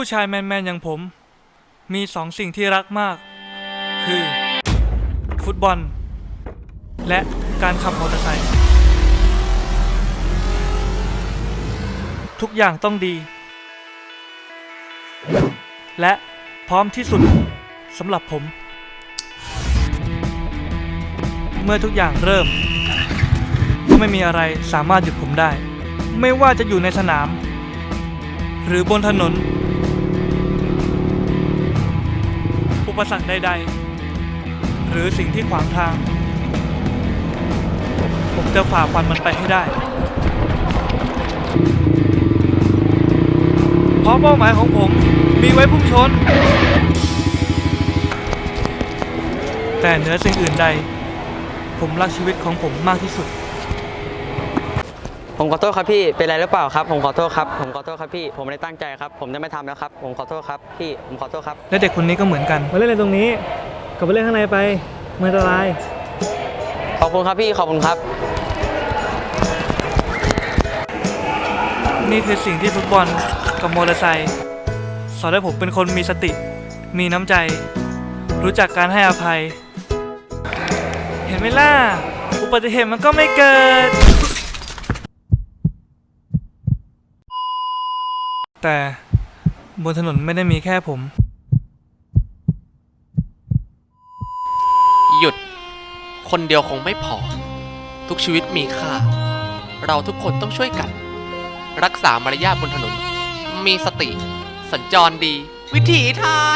ผู้ชายแมนๆอย่างผม มีสองสิ่งที่รักมาก คือ ฟุตบอล และการขับมอเตอร์ไซค์ทุกอย่างต้องดี และพร้อมที่สุดสำหรับผม เมื่อทุกอย่างเริ่ม ก็ไม่มีอะไรสามารถหยุดผมได้ ไม่ว่าจะอยู่ในสนาม หรือบนถนน ปสรรคใดๆ หรือสิ่งที่ขวางทาง ผมจะฝ่าฟันมันไปให้ได้ เพราะเป้าหมายของผมมีไว้พุ่งชน แต่เหนือสิ่งอื่นใด ผมรักชีวิตของผมมากที่สุด ผมขอโทษครับพี่ เป็นไรหรือเปล่าครับ ผมขอโทษครับ ผมขอโทษครับพี่ ผมไม่ได้ตั้งใจครับ ผมจะไม่ทำแล้วครับ ผมขอโทษครับพี่ ผมขอโทษครับ และเด็กคนนี้ก็เหมือนกัน มาเล่นอะไรตรงนี้กลับไปเล่นข้างในไปมันอันตราย ขอบคุณครับพี่ ขอบคุณครับ นี่คือสิ่งที่ฟุตบอลกับมอเตอร์ไซค์สอนให้ผมเป็นคนมีสติ มีน้ำใจ รู้จักการให้อภัย เห็นไหมล่ะ อุบัติเหตุมันก็ไม่เกิด แต่บนถนนไม่ได้มีแค่ผม หยุด คนเดียวคงไม่พอ ทุกชีวิตมีค่า เราทุกคนต้องช่วยกัน รักษามารยาทบนถนน มีสติ สัญจรดี วิถีไทย